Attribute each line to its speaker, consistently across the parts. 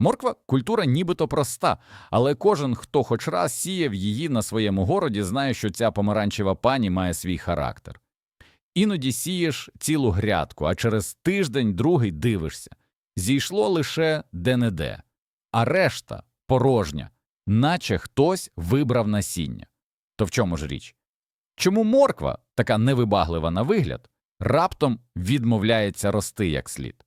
Speaker 1: Морква культура нібито проста, але кожен, хто хоч раз сіяв її на своєму городі, знає, що ця помаранчева пані має свій характер. Іноді сієш цілу грядку, а через тиждень другий дивишся. Зійшло лише де-не-де, а решта порожня, наче хтось вибрав насіння. То в чому ж річ? Чому морква, така невибаглива на вигляд, раптом відмовляється рости як слід?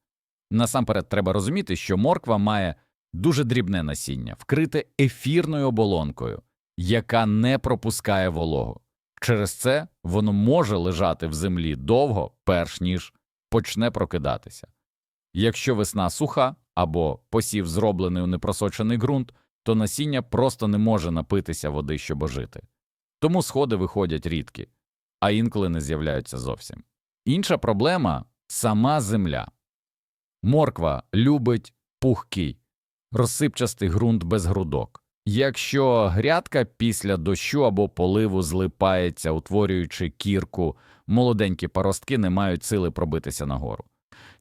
Speaker 1: Насамперед треба розуміти, що морква має дуже дрібне насіння, вкрите ефірною оболонкою, яка не пропускає вологу. Через це воно може лежати в землі довго, перш ніж почне прокидатися. Якщо весна суха або посів зроблений у непросочений ґрунт, то насіння просто не може напитися води, щоб ожити. Тому сходи виходять рідкі, а інколи не з'являються зовсім. Інша проблема сама земля. Морква любить пухкий, розсипчастий ґрунт без грудок. Якщо грядка після дощу або поливу злипається, утворюючи кірку, молоденькі паростки не мають сили пробитися нагору.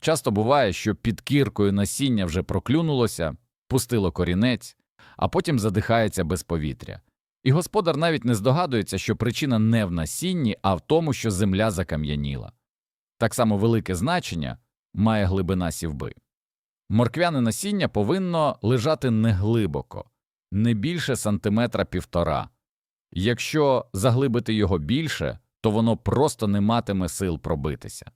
Speaker 1: Часто буває, що під кіркою насіння вже проклюнулося, пустило корінець, а потім задихається без повітря. І господар навіть не здогадується, що причина не в насінні, а в тому, що земля закам'яніла. Так само велике значення має глибина сівби. Морквяне насіння повинно лежати неглибоко, не більше сантиметра півтора. Якщо заглибити його більше, то воно просто не матиме сил пробитися.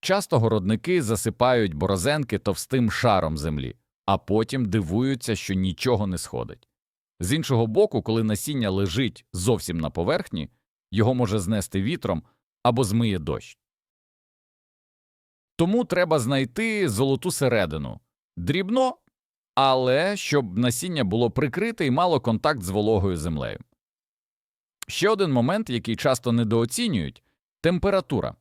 Speaker 1: Часто городники засипають борозенки товстим шаром землі, а потім дивуються, що нічого не сходить. З іншого боку, коли насіння лежить зовсім на поверхні, його може знести вітром або змиє дощ. Тому треба знайти золоту середину дрібно, але щоб насіння було прикрите і мало контакт з вологою землею. Ще один момент, який часто недооцінюють температура.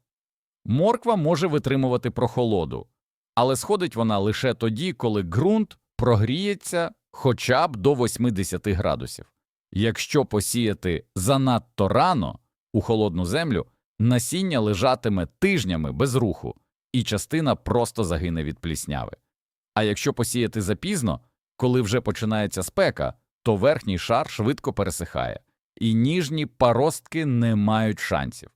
Speaker 1: Морква може витримувати прохолоду, але сходить вона лише тоді, коли ґрунт прогріється хоча б до 80 градусів. Якщо посіяти занадто рано у холодну землю, насіння лежатиме тижнями без руху, і частина просто загине від плісняви. А якщо посіяти запізно, коли вже починається спека, то верхній шар швидко пересихає, і ніжні паростки не мають шансів.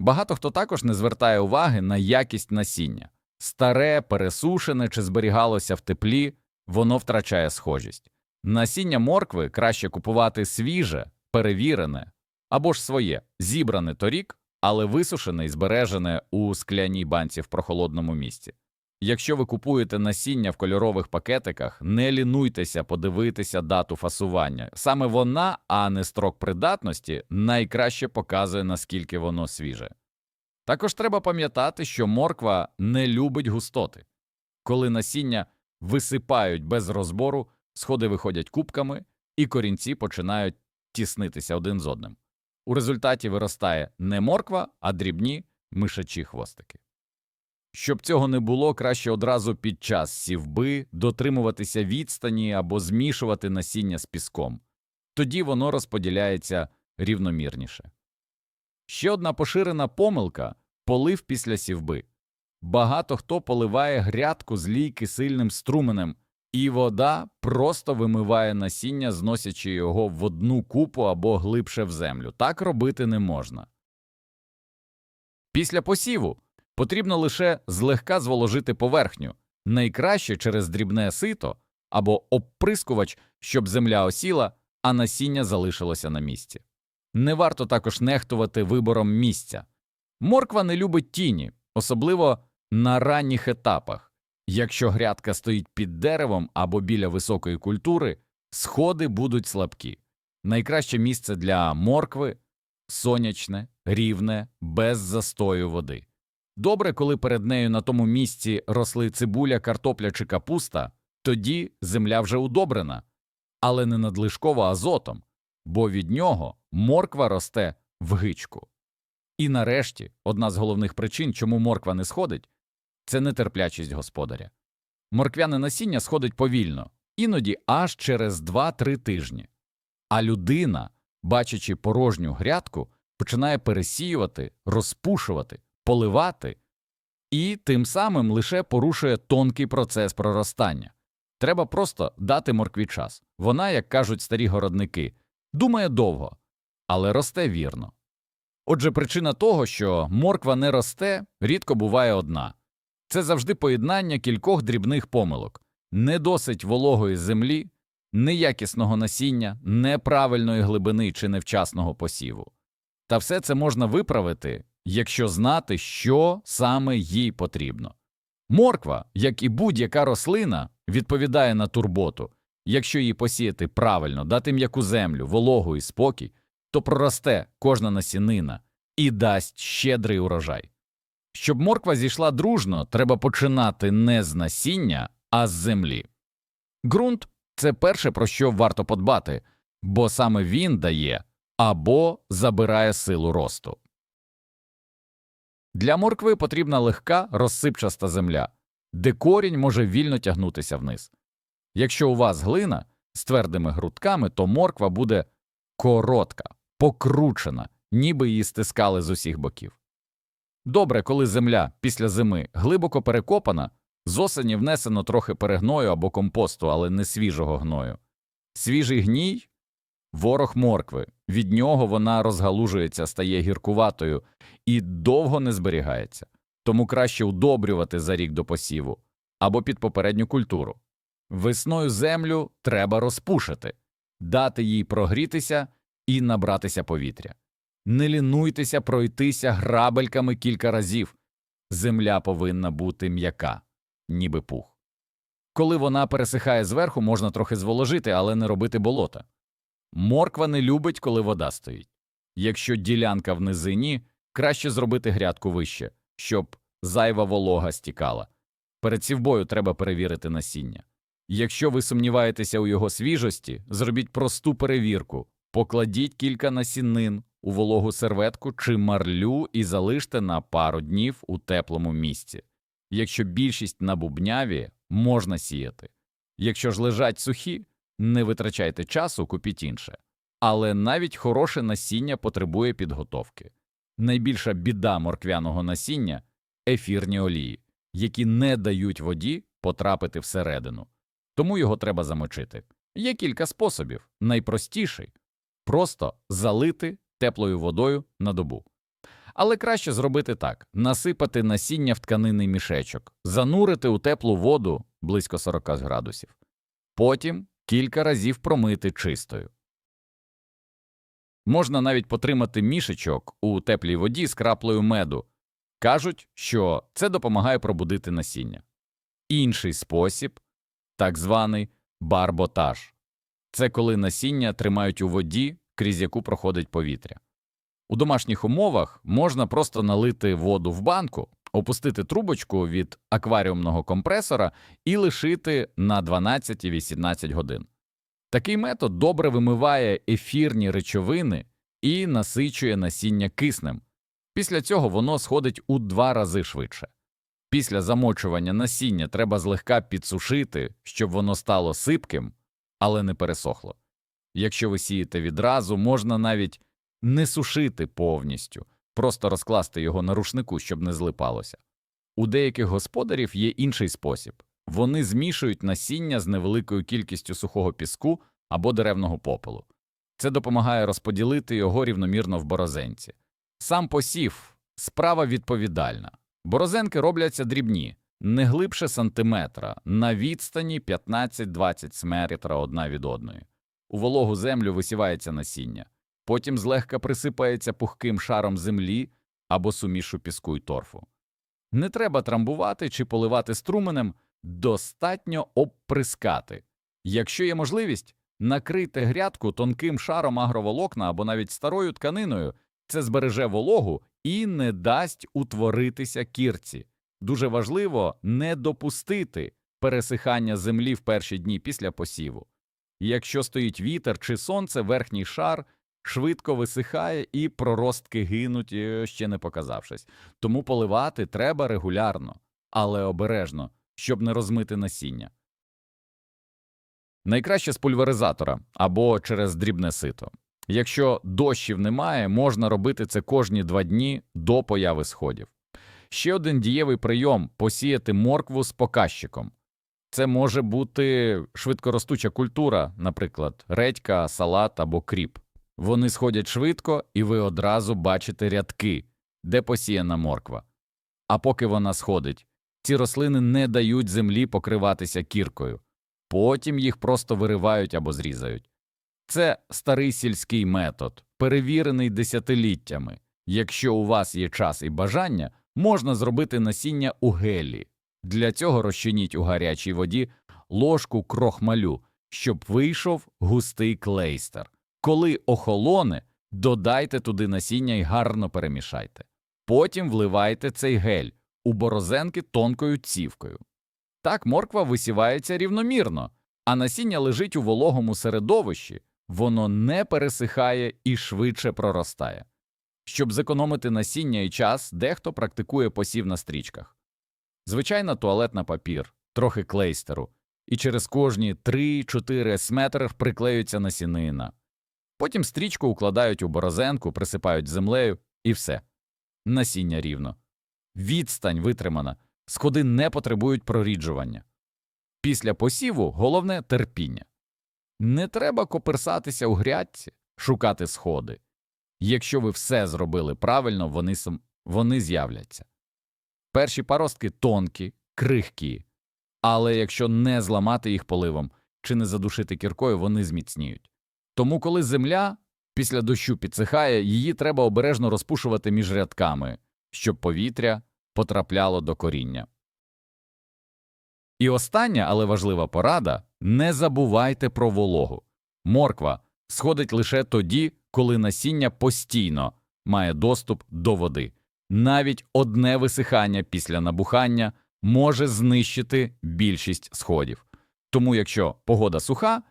Speaker 1: Багато хто також не звертає уваги на якість насіння. Старе, пересушене чи зберігалося в теплі, воно втрачає схожість. Насіння моркви краще купувати свіже, перевірене або ж своє, зібране торік, але висушене і збережене у скляній банці в прохолодному місці. Якщо ви купуєте насіння в кольорових пакетиках, не лінуйтеся подивитися дату фасування. Саме вона, а не строк придатності, найкраще показує, наскільки воно свіже. Також треба пам'ятати, що морква не любить густоти. Коли насіння висипають без розбору, сходи виходять кубками, і корінці починають тіснитися один з одним. У результаті виростає не морква, а дрібні мишачі хвостики. Щоб цього не було, краще одразу під час сівби дотримуватися відстані або змішувати насіння з піском. Тоді воно розподіляється рівномірніше. Ще одна поширена помилка полив після сівби. Багато хто поливає грядку з лійки сильним струменем, і вода просто вимиває насіння, зносячи його в одну купу або глибше в землю. Так робити не можна. Після посіву потрібно лише злегка зволожити поверхню, найкраще через дрібне сито або обприскувач, щоб земля осіла, а насіння залишилося на місці. Не варто також нехтувати вибором місця. Морква не любить тіні, особливо на ранніх етапах. Якщо грядка стоїть під деревом або біля високої культури, сходи будуть слабкі. Найкраще місце для моркви сонячне, рівне, без застою води. Добре, коли перед нею на тому місці росли цибуля, картопля чи капуста, тоді земля вже удобрена, але не надлишково азотом, бо від нього морква росте в гичку. І нарешті одна з головних причин, чому морква не сходить, це нетерплячість господаря. Морквяне насіння сходить повільно, іноді аж через 2-3 тижні. А людина, бачачи порожню грядку, починає пересіювати, розпушувати, поливати і тим самим лише порушує тонкий процес проростання. Треба просто дати моркві час. Вона, як кажуть старі городники, думає довго, але росте вірно. Отже, причина того, що морква не росте, рідко буває одна це завжди поєднання кількох дрібних помилок, не досить вологої землі, неякісного насіння, неправильної глибини чи невчасного посіву. Та все це можна виправити, якщо знати, що саме їй потрібно. Морква, як і будь-яка рослина, відповідає на турботу. Якщо її посіяти правильно, дати м'яку землю, вологу і спокій, то проросте кожна насінина і дасть щедрий урожай. Щоб морква зійшла дружно, треба починати не з насіння, а з землі. Ґрунт це перше, про що варто подбати, бо саме він дає або забирає силу росту. Для моркви потрібна легка розсипчаста земля, де корінь може вільно тягнутися вниз. Якщо у вас глина з твердими грудками, то морква буде коротка, покручена, ніби її стискали з усіх боків. Добре, коли земля після зими глибоко перекопана, з осені внесено трохи перегною або компосту, але не свіжого гною. Свіжий гній ворог моркви, від нього вона розгалужується, стає гіркуватою і довго не зберігається, тому краще удобрювати за рік до посіву або під попередню культуру. Весною землю треба розпушити, дати їй прогрітися і набратися повітря. Не лінуйтеся пройтися грабельками кілька разів. Земля повинна бути м'яка, ніби пух. Коли вона пересихає зверху, можна трохи зволожити, але не робити болота. Морква не любить, коли вода стоїть. Якщо ділянка в низині, краще зробити грядку вище, щоб зайва волога стікала. Перед сівбою треба перевірити насіння. Якщо ви сумніваєтеся у його свіжості, зробіть просту перевірку, покладіть кілька насінин у вологу серветку чи марлю і залиште на пару днів у теплому місці. Якщо більшість на бубняві, можна сіяти. Якщо ж лежать сухі, не витрачайте часу, купіть інше. Але навіть хороше насіння потребує підготовки. Найбільша біда морквяного насіння ефірні олії, які не дають воді потрапити всередину. Тому його треба замочити. Є кілька способів. Найпростіший просто залити теплою водою на добу. Але краще зробити так: насипати насіння в тканинний мішечок, занурити у теплу воду близько 40 градусів, потім кілька разів промити чистою. Можна навіть потримати мішечок у теплій воді з краплею меду. Кажуть, що це допомагає пробудити насіння. Інший спосіб так званий барботаж це коли насіння тримають у воді, крізь яку проходить повітря. У домашніх умовах можна просто налити воду в банку, опустити трубочку від акваріумного компресора і лишити на 12-18 годин. Такий метод добре вимиває ефірні речовини і насичує насіння киснем. Після цього воно сходить у два рази швидше. Після замочування насіння треба злегка підсушити, щоб воно стало сипким, але не пересохло. Якщо ви сієте відразу, можна навіть не сушити повністю, просто розкласти його на рушнику, щоб не злипалося. У деяких господарів є інший спосіб вони змішують насіння з невеликою кількістю сухого піску або деревного попелу. Це допомагає розподілити його рівномірно в борозенці. Сам посів справа відповідальна. Борозенки робляться дрібні, не глибше сантиметра, на відстані 15-20 см одна від одної. У вологу землю висівається насіння, потім злегка присипається пухким шаром землі або сумішу піску й торфу. Не треба трамбувати чи поливати струменем, достатньо обприскати. Якщо є можливість, накрийте грядку тонким шаром агроволокна або навіть старою тканиною, це збереже вологу і не дасть утворитися кірці. Дуже важливо не допустити пересихання землі в перші дні після посіву. Якщо стоїть вітер чи сонце, верхній шар швидко висихає і проростки гинуть, е, ще не показавшись. Тому поливати треба регулярно, але обережно, щоб не розмити насіння. Найкраще з пульверизатора або через дрібне сито. Якщо дощів немає, можна робити це кожні два дні до появи сходів. Ще один дієвий прийом посіяти моркву з показчиком. Це може бути швидкоростуча культура, наприклад, редька, салат або кріп. Вони сходять швидко, і ви одразу бачите рядки, де посіяна морква. А поки вона сходить, ці рослини не дають землі покриватися кіркою, потім їх просто виривають або зрізають. Це старий сільський метод, перевірений десятиліттями. Якщо у вас є час і бажання, можна зробити насіння у гелі. Для цього розчиніть у гарячій воді ложку крохмалю, щоб вийшов густий клейстер. Коли охолоне, додайте туди насіння і гарно перемішайте. Потім вливайте цей гель у борозенки тонкою цівкою. Так морква висівається рівномірно, а насіння лежить у вологому середовищі, воно не пересихає і швидше проростає. Щоб зекономити насіння і час, дехто практикує посів на стрічках. Звичайна туалетна папір, трохи клейстеру, і через кожні 3-4 сметри приклеюється насінина. Потім стрічку укладають у борозенку, присипають землею і все. Насіння рівно. Відстань витримана, сходи не потребують проріджування. Після посіву головне терпіння. Не треба коперсатися у грядці, шукати сходи. Якщо ви все зробили правильно, вони, вони з'являться. Перші паростки тонкі, крихкі, але якщо не зламати їх поливом чи не задушити кіркою, вони зміцніють. Тому, коли земля після дощу підсихає, її треба обережно розпушувати між рядками, щоб повітря потрапляло до коріння. І остання, але важлива порада не забувайте про вологу. Морква сходить лише тоді, коли насіння постійно має доступ до води. Навіть одне висихання після набухання може знищити більшість сходів. Тому, якщо погода суха,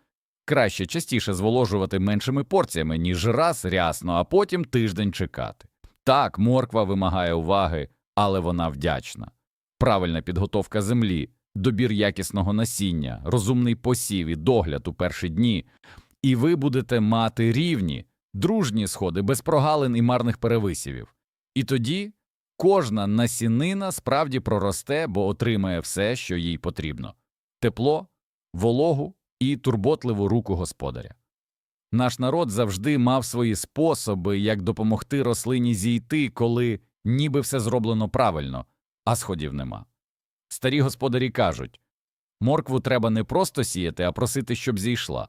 Speaker 1: краще частіше зволожувати меншими порціями, ніж раз рясно, а потім тиждень чекати. Так, морква вимагає уваги, але вона вдячна. Правильна підготовка землі, добір якісного насіння, розумний посів і догляд у перші дні, і ви будете мати рівні, дружні сходи без прогалин і марних перевисівів. І тоді кожна насінина справді проросте, бо отримає все, що їй потрібно тепло, вологу і турботливу руку господаря. Наш народ завжди мав свої способи, як допомогти рослині зійти, коли ніби все зроблено правильно, а сходів нема. Старі господарі кажуть моркву треба не просто сіяти, а просити, щоб зійшла.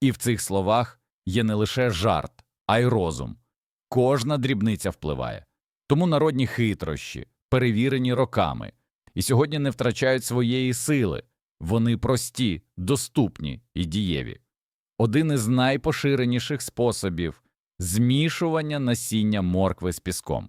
Speaker 1: І в цих словах є не лише жарт, а й розум. Кожна дрібниця впливає. Тому народні хитрощі, перевірені роками, і сьогодні не втрачають своєї сили, вони прості, доступні і дієві. Один із найпоширеніших способів змішування насіння моркви з піском.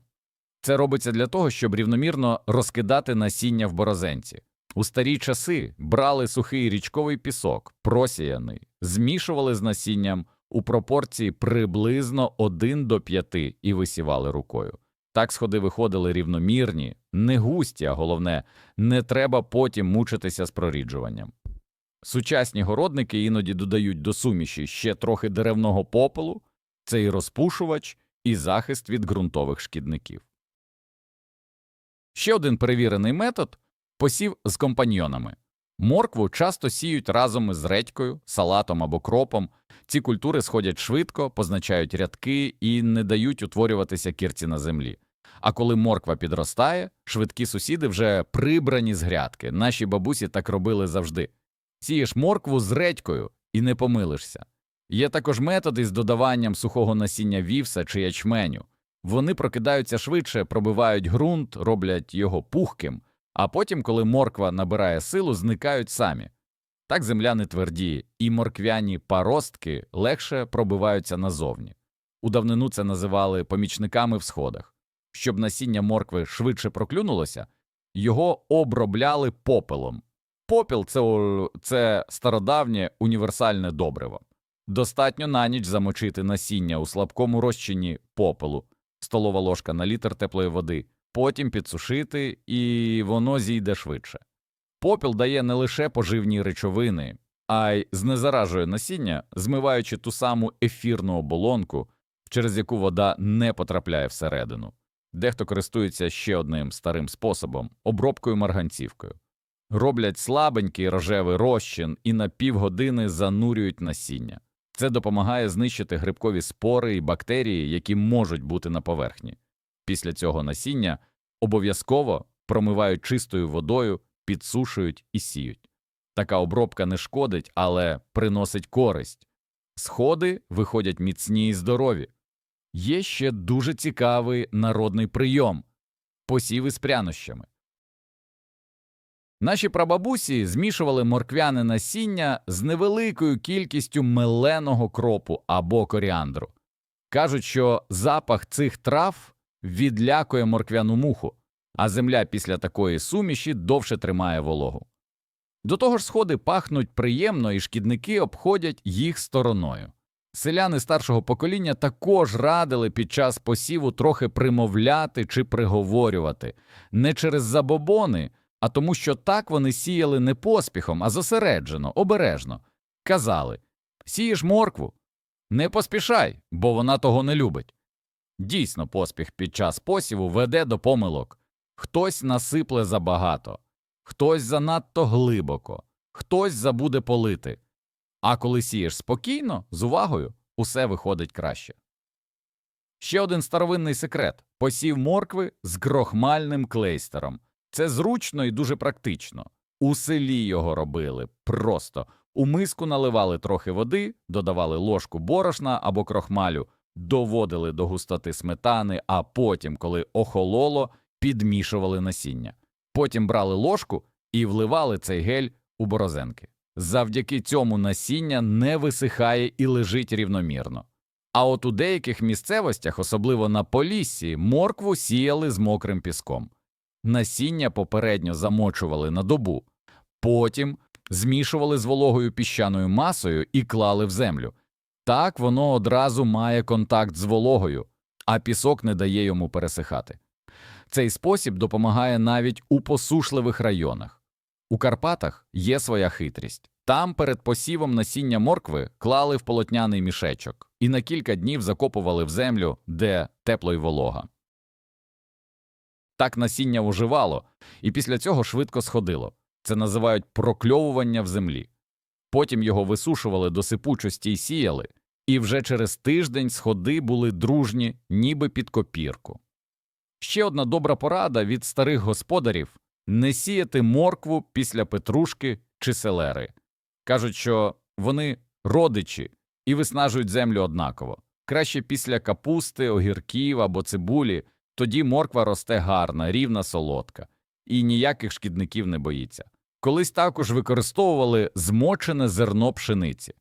Speaker 1: Це робиться для того, щоб рівномірно розкидати насіння в борозенці. У старі часи брали сухий річковий пісок, просіяний, змішували з насінням у пропорції приблизно 1 до 5 і висівали рукою. Так сходи виходили рівномірні, не густі, а головне, не треба потім мучитися з проріджуванням. Сучасні городники іноді додають до суміші ще трохи деревного попелу, це і розпушувач, і захист від ґрунтових шкідників. Ще один перевірений метод посів з компаньйонами. Моркву часто сіють разом із редькою, салатом або кропом. Ці культури сходять швидко, позначають рядки і не дають утворюватися кірці на землі. А коли морква підростає, швидкі сусіди вже прибрані з грядки. Наші бабусі так робили завжди. Сієш моркву з редькою і не помилишся. Є також методи з додаванням сухого насіння вівса чи ячменю. Вони прокидаються швидше, пробивають ґрунт, роблять його пухким, а потім, коли морква набирає силу, зникають самі. Так земля не твердіє, і морквяні паростки легше пробиваються назовні. У давнину це називали помічниками в сходах. Щоб насіння моркви швидше проклюнулося, його обробляли попелом. Попіл це, це стародавнє універсальне добриво. Достатньо на ніч замочити насіння у слабкому розчині попелу, столова ложка на літр теплої води, потім підсушити, і воно зійде швидше. Попіл дає не лише поживні речовини, а й знезаражує насіння, змиваючи ту саму ефірну оболонку, через яку вода не потрапляє всередину. Дехто користується ще одним старим способом обробкою марганцівкою. роблять слабенький рожевий розчин і на півгодини занурюють насіння. Це допомагає знищити грибкові спори і бактерії, які можуть бути на поверхні. Після цього насіння обов'язково промивають чистою водою, підсушують і сіють. Така обробка не шкодить, але приносить користь. Сходи виходять міцні і здорові. Є ще дуже цікавий народний прийом посіви з прянощами. Наші прабабусі змішували морквяне насіння з невеликою кількістю меленого кропу або коріандру. Кажуть, що запах цих трав відлякує морквяну муху, а земля після такої суміші довше тримає вологу. До того ж, сходи пахнуть приємно, і шкідники обходять їх стороною. Селяни старшого покоління також радили під час посіву трохи примовляти чи приговорювати не через забобони, а тому, що так вони сіяли не поспіхом, а зосереджено, обережно. Казали сієш моркву, не поспішай, бо вона того не любить. Дійсно, поспіх під час посіву веде до помилок. Хтось насипле забагато, хтось занадто глибоко, хтось забуде полити. А коли сієш спокійно, з увагою, усе виходить краще. Ще один старовинний секрет посів моркви з крохмальним клейстером. Це зручно і дуже практично. У селі його робили просто у миску наливали трохи води, додавали ложку борошна або крохмалю, доводили до густоти сметани, а потім, коли охололо, підмішували насіння. Потім брали ложку і вливали цей гель у борозенки. Завдяки цьому насіння не висихає і лежить рівномірно. А от у деяких місцевостях, особливо на Поліссі, моркву сіяли з мокрим піском. Насіння попередньо замочували на добу, потім змішували з вологою піщаною масою і клали в землю. Так воно одразу має контакт з вологою, а пісок не дає йому пересихати. Цей спосіб допомагає навіть у посушливих районах. У Карпатах є своя хитрість. Там перед посівом насіння моркви клали в полотняний мішечок і на кілька днів закопували в землю, де тепло й волога. Так насіння уживало, і після цього швидко сходило. Це називають прокльовування в землі. Потім його висушували до сипучості й сіяли, і вже через тиждень сходи були дружні, ніби під копірку. Ще одна добра порада від старих господарів не сіяти моркву після петрушки чи селери. Кажуть, що вони родичі і виснажують землю однаково. Краще після капусти, огірків або цибулі, тоді морква росте гарна, рівна солодка, і ніяких шкідників не боїться. Колись також використовували змочене зерно пшениці.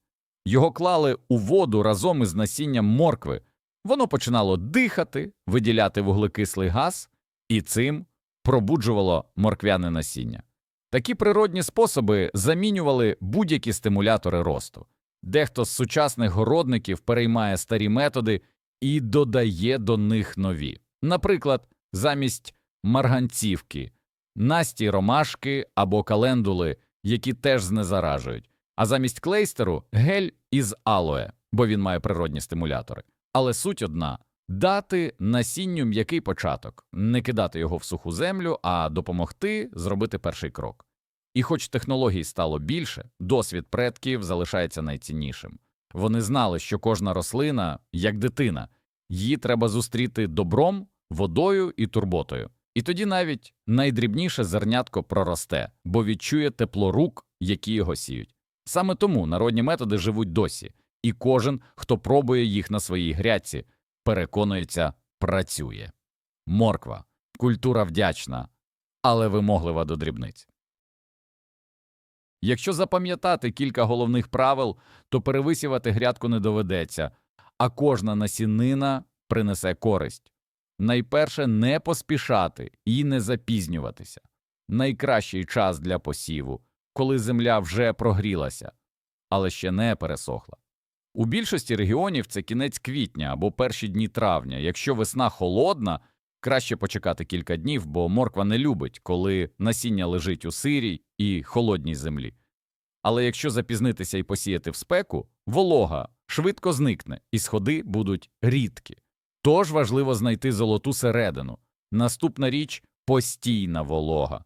Speaker 1: Його клали у воду разом із насінням моркви. Воно починало дихати, виділяти вуглекислий газ, і цим пробуджувало морквяне насіння. Такі природні способи замінювали будь-які стимулятори росту. Дехто з сучасних городників переймає старі методи і додає до них нові. Наприклад, замість марганцівки, насті ромашки або календули, які теж знезаражують, а замість клейстеру гель із алоє, бо він має природні стимулятори. Але суть одна дати насінню м'який початок, не кидати його в суху землю, а допомогти зробити перший крок. І хоч технологій стало більше, досвід предків залишається найціннішим. Вони знали, що кожна рослина як дитина, її треба зустріти добром, водою і турботою. І тоді навіть найдрібніше зернятко проросте, бо відчує тепло рук, які його сіють. Саме тому народні методи живуть досі, і кожен, хто пробує їх на своїй грядці, переконується, працює. Морква культура вдячна, але вимоглива до дрібниць. Якщо запам'ятати кілька головних правил, то перевисівати грядку не доведеться, а кожна насінина принесе користь. Найперше не поспішати і не запізнюватися. Найкращий час для посіву, коли земля вже прогрілася, але ще не пересохла. У більшості регіонів це кінець квітня або перші дні травня. Якщо весна холодна, краще почекати кілька днів, бо морква не любить, коли насіння лежить у сирій і холодній землі. Але якщо запізнитися і посіяти в спеку, волога швидко зникне, і сходи будуть рідкі. Тож важливо знайти золоту середину. Наступна річ постійна волога.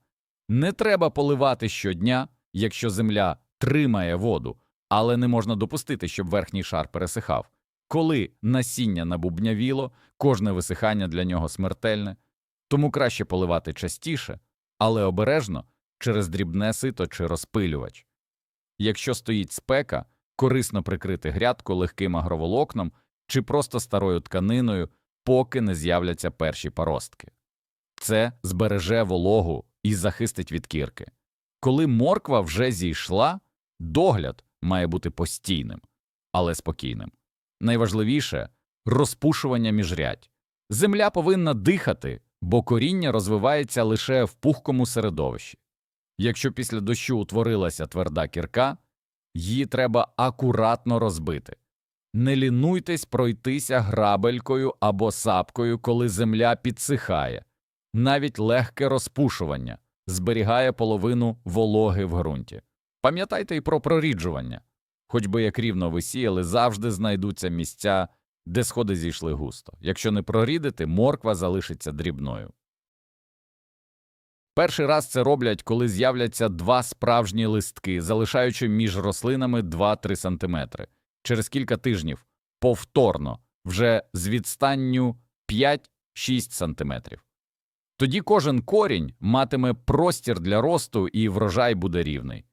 Speaker 1: Не треба поливати щодня, якщо земля тримає воду, але не можна допустити, щоб верхній шар пересихав. Коли насіння набубнявіло, кожне висихання для нього смертельне, тому краще поливати частіше, але обережно через дрібне сито чи розпилювач. Якщо стоїть спека, корисно прикрити грядку легким агроволокном чи просто старою тканиною, поки не з'являться перші паростки. Це збереже вологу і захистить від кірки. Коли морква вже зійшла, догляд має бути постійним, але спокійним. Найважливіше розпушування міжрядь. Земля повинна дихати, бо коріння розвивається лише в пухкому середовищі. Якщо після дощу утворилася тверда кірка, її треба акуратно розбити. Не лінуйтесь пройтися грабелькою або сапкою, коли земля підсихає. Навіть легке розпушування зберігає половину вологи в ґрунті. Пам'ятайте і про проріджування. Хоч би як рівно ви сіяли, завжди знайдуться місця, де сходи зійшли густо. Якщо не прорідити, морква залишиться дрібною. Перший раз це роблять, коли з'являться два справжні листки, залишаючи між рослинами 2-3 см. Через кілька тижнів повторно, вже з відстанню 5-6 см. Тоді кожен корінь матиме простір для росту і врожай буде рівний.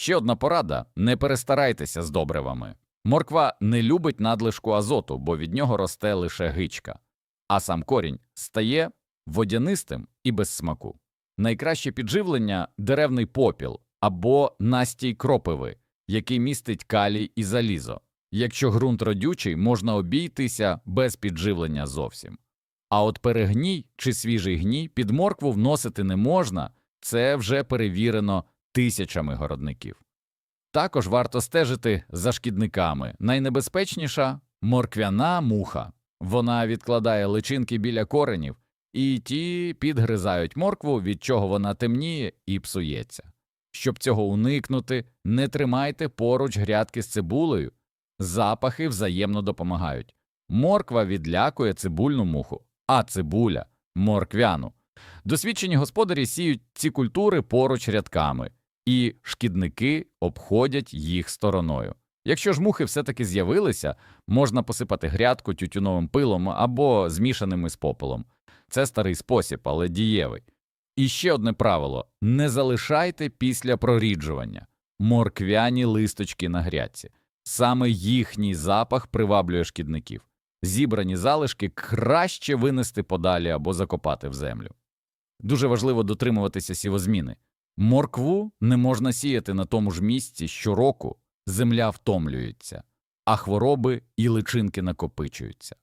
Speaker 1: Ще одна порада – не перестарайтеся з добривами. Морква не любить надлишку азоту, бо від нього росте лише гичка, а сам корінь стає водянистим і без смаку. Найкраще підживлення – деревний попіл або настій кропиви, який містить калій і залізо. Якщо ґрунт родючий, можна обійтися без підживлення зовсім. А от перегній чи свіжий гній під моркву вносити не можна, це вже перевірено тисячами городників. Також варто стежити за шкідниками. Найнебезпечніша морквяна муха. Вона відкладає личинки біля коренів, і ті підгризають моркву, від чого вона темніє і псується. Щоб цього уникнути, не тримайте поруч грядки з цибулею. Запахи взаємно допомагають. Морква відлякує цибульну муху, а цибуля морквяну. Досвідчені господарі сіють ці культури поруч рядками, і шкідники обходять їх стороною. Якщо ж мухи все-таки з'явилися, можна посипати грядку тютюновим пилом або змішаними з попелом. Це старий спосіб, але дієвий. І ще одне правило не залишайте після проріджування морквяні листочки на грядці. Саме їхній запах приваблює шкідників. Зібрані залишки краще винести подалі або закопати в землю. Дуже важливо дотримуватися сівозміни. Моркву не можна сіяти на тому ж місці щороку, земля втомлюється, а хвороби і личинки накопичуються.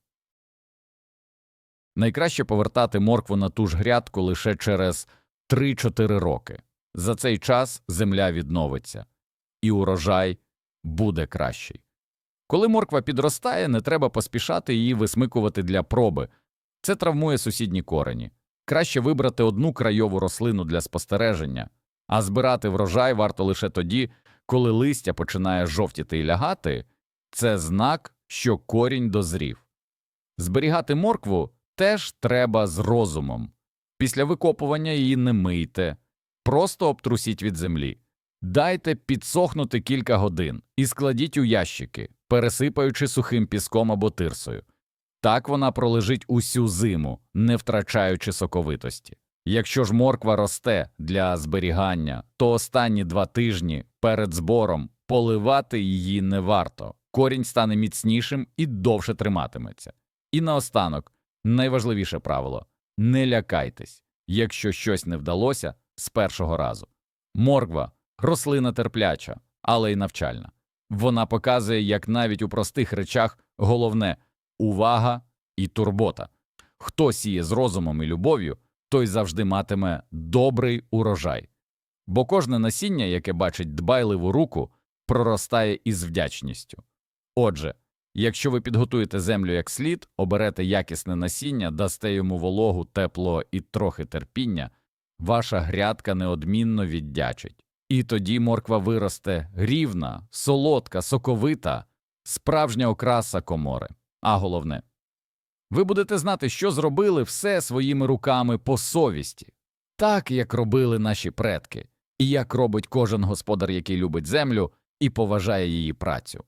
Speaker 1: Найкраще повертати моркву на ту ж грядку лише через 3-4 роки. За цей час земля відновиться, і урожай буде кращий. Коли морква підростає, не треба поспішати її висмикувати для проби. Це травмує сусідні корені. Краще вибрати одну крайову рослину для спостереження, а збирати врожай варто лише тоді, коли листя починає жовтіти і лягати. Це знак, що корінь дозрів. Зберігати моркву теж треба з розумом. Після викопування її не мийте, просто обтрусіть від землі. Дайте підсохнути кілька годин і складіть у ящики, пересипаючи сухим піском або тирсою. Так вона пролежить усю зиму, не втрачаючи соковитості. Якщо ж морква росте для зберігання, то останні два тижні перед збором поливати її не варто, корінь стане міцнішим і довше триматиметься. І наостанок, найважливіше правило не лякайтесь, якщо щось не вдалося з першого разу. Морква рослина терпляча, але й навчальна. Вона показує, як навіть у простих речах головне увага і турбота. Хто сіє з розумом і любов'ю, той завжди матиме добрий урожай. Бо кожне насіння, яке бачить дбайливу руку, проростає із вдячністю. Отже, якщо ви підготуєте землю як слід, оберете якісне насіння, дасте йому вологу, тепло і трохи терпіння, ваша грядка неодмінно віддячить. І тоді морква виросте рівна, солодка, соковита, справжня окраса комори. А головне, ви будете знати, що зробили все своїми руками по совісті. так, як робили наші предки, і як робить кожен господар, який любить землю і поважає її працю.